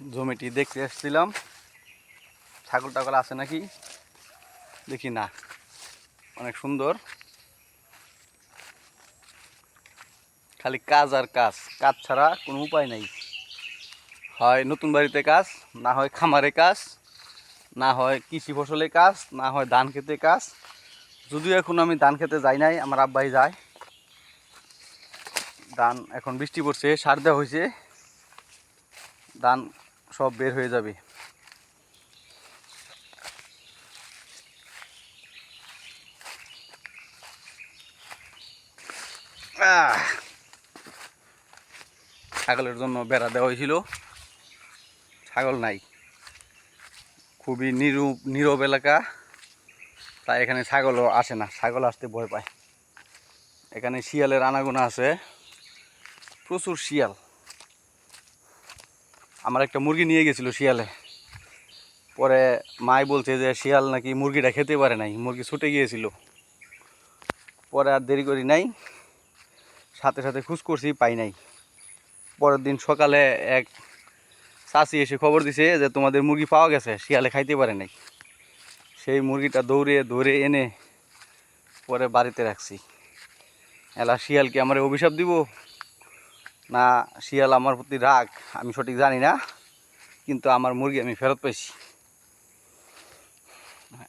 জমিটি দেখতে এসেছিলাম ছাগল টাগল আছে নাকি? দেখি না। অনেক সুন্দর। খালি কাজ আর কাজ। কাজ ছাড়া কোনো উপায় নাই। হয় নতুন বাড়িতে কাজ, না হয় খামারে কাজ, না হয় কৃষি ফসলে কাজ, না হয় ধান খেতে কাজ। যদিও এখন আমি ধান খেতে যাই নাই, আমার আব্বাই যায়। ধান এখন বৃষ্টি পড়ছে, সার দেওয়া হয়েছে। ধান সব বের হয়ে যাবে। ছাগলের জন্য বেড়া দেওয়া হয়েছিল। ছাগল নাই। খুবই নিরূপ, নীরব এলাকা। তাই এখানে ছাগলও আসে না। ছাগল আসতে ভয় পায়। এখানে শিয়ালের আনাগোনা আছে। প্রচুর শিয়াল। আমার একটা মুরগি নিয়ে গেছিল শিয়ালে। পরে মাই বলছে যে, শিয়াল নাকি মুরগিটা খেতে পারে নাই, মুরগি ছুটে গিয়েছিল। পরে আর দেরি করি নাই, সাথে সাথে খুঁজ করছি, পাই নাই। পরের দিন সকালে এক চাষি এসে খবর দিছে যে, তোমাদের মুরগি পাওয়া গেছে, শিয়ালে খাইতে পারে নাই। সেই মুরগিটা দৌড়ে ধরে এনে পরে বাড়িতে রাখছি। এলা শিয়ালকে আমার অভিশাপ দিব না, শিয়াল আমার প্রতি রাগ, আমি সঠিক জানি না, কিন্তু আমার মুরগি আমি ফেরত পাইছি।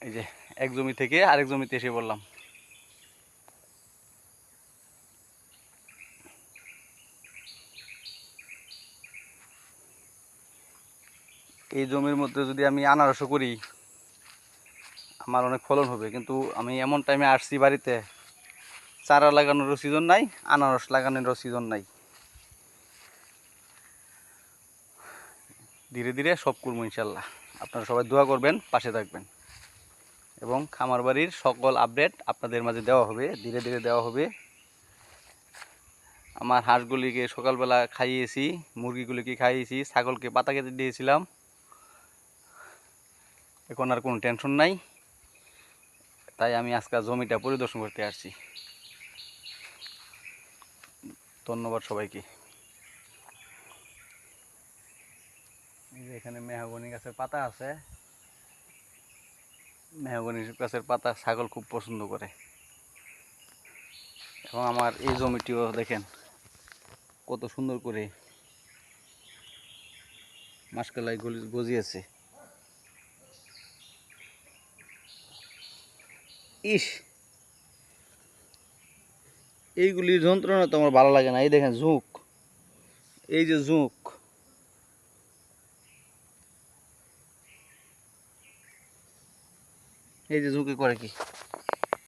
এই যে, এক জমি থেকে আরেক জমিতে এসে বললাম এই জমির মধ্যে যদি আমি আনারসও করি, আমার অনেক ফলন হবে, কিন্তু আমি এমন টাইমে আসছি বাড়িতে, চারা লাগানোরও সিজন নাই, আনারস লাগানোরও সিজন নাই। ধীরে ধীরে সব করব ইনশাল্লাহ। আপনারা সবাই দোয়া করবেন, পাশে থাকবেন। এবং খামার বাড়ির সকল আপডেট আপনাদের মাঝে দেওয়া হবে, ধীরে ধীরে দেওয়া হবে। আমার হাঁসগুলিকে সকালবেলা খাইয়েছি, মুরগিগুলিকে খাইয়েছি, ছাগলকে পাতা কেটে দিয়েছিলাম। এখন আর কোনো টেনশন নাই। তাই আমি আজকে জমিটা পরিদর্শন করতে আসছি। ধন্যবাদ সবাইকে এই যে এখানে মেহগনি গাছের পাতা আছে। মেহগনি গাছের পাতা ছাগল খুব পছন্দ করে। এবং আমার এই জমিটিও দেখেন কত সুন্দর করে মাসকালাই গজিয়েছে। ইস! এইগুলির যন্ত্রণা তো আমার ভালো লাগে না। এই দেখেন ঝুঁক। এই যে ঝুঁক। এই যে ঝুঁকি করে কি?